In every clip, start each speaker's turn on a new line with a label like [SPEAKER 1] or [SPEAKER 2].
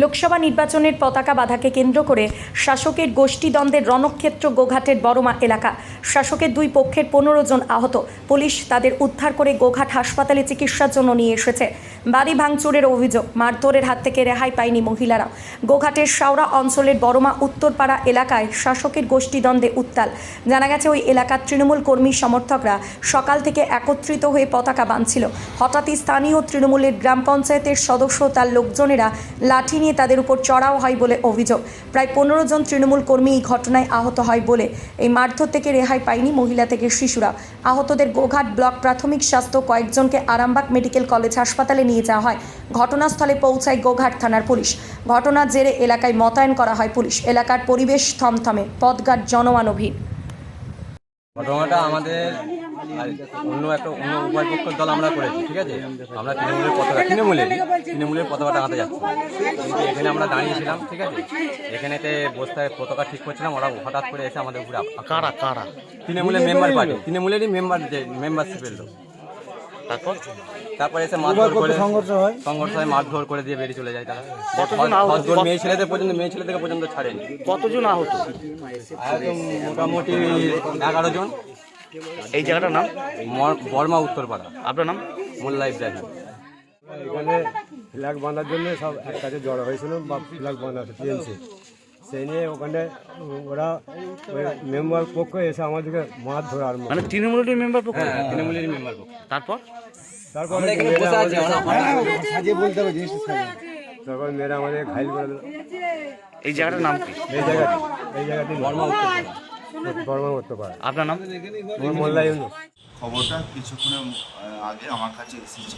[SPEAKER 1] লোকসভা নির্বাচনের পতাকা বাধাকে কেন্দ্র করে শাসকের গোষ্ঠীদ্বন্দ্বের রণক্ষেত্র গোঘাটের বড়মা এলাকা। শাসকের দুই পক্ষের পনেরো জন আহত। পুলিশ তাদের উদ্ধার করে গোঘাট হাসপাতালে চিকিৎসার জন্য নিয়ে এসেছে। বাড়ি ভাঙচুরের অভিযোগ, মারধরের হাত থেকে রেহাই পায়নি মহিলারা। গোঘাটের শাওড়া অঞ্চলের বড়মা উত্তরপাড়া এলাকায় শাসকের গোষ্ঠীদ্বন্দ্বে উত্তাল। জানা গেছে, ওই এলাকার তৃণমূল কর্মী সমর্থকরা সকাল থেকে একত্রিত হয়ে পতাকা বাঁধছিল। হঠাৎই স্থানীয় তৃণমূলের গ্রাম পঞ্চায়েতের সদস্য তার লোকজনেরা লাঠি নিয়ে তাদের উপর চড়াও হয় বলে অভিযোগ। প্রায় পনেরো জন তৃণমূল কর্মী এই ঘটনায় আহত হয় বলে এই মারধর থেকে রেহাই পায়নি মহিলা থেকে শিশুরা। আহতদের গোঘাট ব্লক প্রাথমিক স্বাস্থ্য কয়েকজনকে আরামবাগ মেডিকেল কলেজ হাসপাতালে নিয়ে যাওয়া হয়। ঘটনাস্থলে পৌঁছায় গোঘাট থানার পুলিশ। ঘটনার জেরে এলাকায় মোতায়েন করা হয় পুলিশ। এলাকার পরিবেশ থমথমে। পদঘাট জনমানবহীন।
[SPEAKER 2] ঘটনাটা আমাদের অন্য একটা অন্য উভয় পক্ষের দল আমরা করেছি ঠিক আছে? আমরা তৃণমূলের পতাকা তৃণমূলেরই তৃণমূলের পতাকাটা টাঙাতে যাচ্ছি। কিন্তু এখানে আমরা দাঁড়িয়েছিলাম ঠিক আছে? এখানেতে বস্তায় পতাকা ঠিক করছিলাম ওরা হঠাৎ করে এসে আমাদের উপরে
[SPEAKER 3] কারা কারা?
[SPEAKER 2] তৃণমূলের মেম্বার পার্টি তৃণমূলেরই মেম্বার যে মেম্বারশিপের লোক।
[SPEAKER 3] তারপর?
[SPEAKER 2] তারপরে এসে মারধর করে সংঘর্ষ হয়। সংঘর্ষ হয় মারধর করে দিয়ে বেরিয়ে চলে যায় তারা।
[SPEAKER 3] কতজন আহত?
[SPEAKER 2] মেয়ে ছেলেদের পর্যন্ত মেয়ে ছেলেদের পর্যন্ত ছাড়েনি।
[SPEAKER 3] কতজন আহত?
[SPEAKER 2] একদম মোটামুটি এগারো জন।
[SPEAKER 3] এই জায়গাটার নাম?
[SPEAKER 2] বর্মা উত্তরপাড়া।
[SPEAKER 3] আপনার নাম?
[SPEAKER 2] মোল্লা ইব্রাহিম।
[SPEAKER 4] এখানে ফ্ল্যাগ বাঁধার জন্য সব এক কাছে জড়ো হয়েছিল বা ফ্ল্যাগ বাঁধা টিএমসি। সেই নিয়ে ওখানে ওরা ওই মেম্বার পক্ষ এসে আমাদেরকে মাছ ধরে আরম্ভ
[SPEAKER 3] মানে তৃণমূলের মেম্বার পক্ষ?
[SPEAKER 2] তৃণমূলের মেম্বার পক্ষ।
[SPEAKER 3] তারপর?
[SPEAKER 4] তারপরে
[SPEAKER 2] এখানে
[SPEAKER 4] মেয়েরা
[SPEAKER 2] বসে আছি
[SPEAKER 4] আমাদের-
[SPEAKER 2] আমরা
[SPEAKER 4] তারপর মেয়েরা আমাদের ঘাইল করে দিল
[SPEAKER 3] এই জায়গাটার নাম কি?
[SPEAKER 4] এই জায়গাটি এই জায়গাটি
[SPEAKER 2] বর্মা
[SPEAKER 4] বর্মা করতে
[SPEAKER 3] আপনার নাম?
[SPEAKER 4] আমার মোল্লা ইউনুস।
[SPEAKER 5] খবরটা কিছুক্ষণের আগে আমার কাছে এসেছে।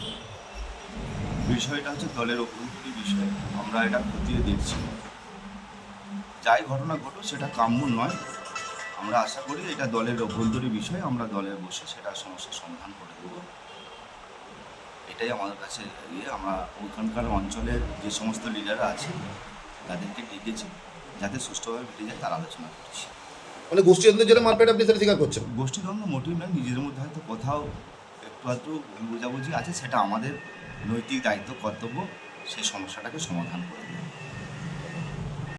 [SPEAKER 5] বিষয়টা হচ্ছে দলের অভ্যন্তরীণ বিষয়। আমরা এটা খতিয়ে দেখছি। যাই ঘটনা ঘটুক সেটা কাম্য নয়। আমরা আশা করি এটা দলের অভ্যন্তরীণ বিষয়। আমরা দলে বসে সেটা সমস্যার সমাধান করে দেবো। এটাই আমাদের কাছে ইয়ে। আমরা ওখানকার অঞ্চলের যে সমস্ত লিডাররা আছে তাদেরকে ডেকেছি যাতে সুষ্ঠুভাবে মিটে যায় তার আলোচনা করছি।
[SPEAKER 6] মানে গোষ্ঠীদ্বন্দ্বের জন্য মারপেট আপনি সেটা স্বীকার করছেন?
[SPEAKER 5] গোষ্ঠীদ্বন্দ্ব মোটিভ নয় নিজেদের মধ্যে হয়তো কোথাও একটু আধটু বোঝাবুঝি আছে সেটা আমাদের নৈতিক দায়িত্ব কর্তব্য সেই সমস্যাটাকে সমাধান করে দেবো।